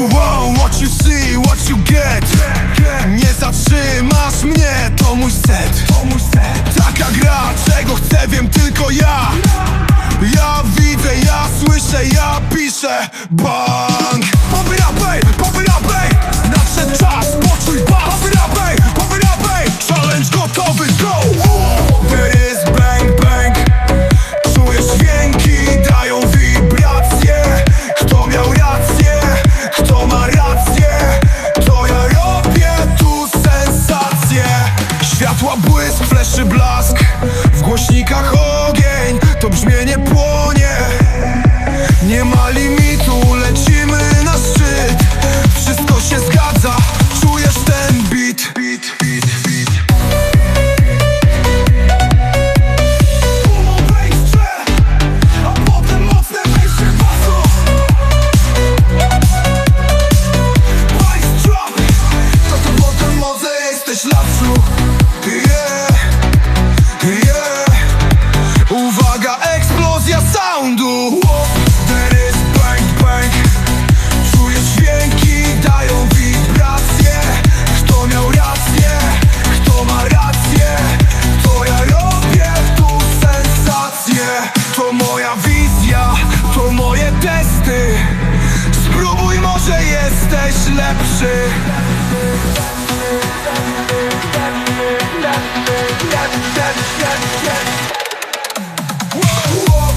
you want, what you see, what you get? Nie zatrzymasz mnie, to mój set. Taka gra, czego chcę, wiem tylko ja. Ja widzę, ja słyszę, ja piszę Bye Światła błysk, fleszy blask. W głośnikach ogień To brzmienie płonie. jesteś lepszy Whoa, whoa.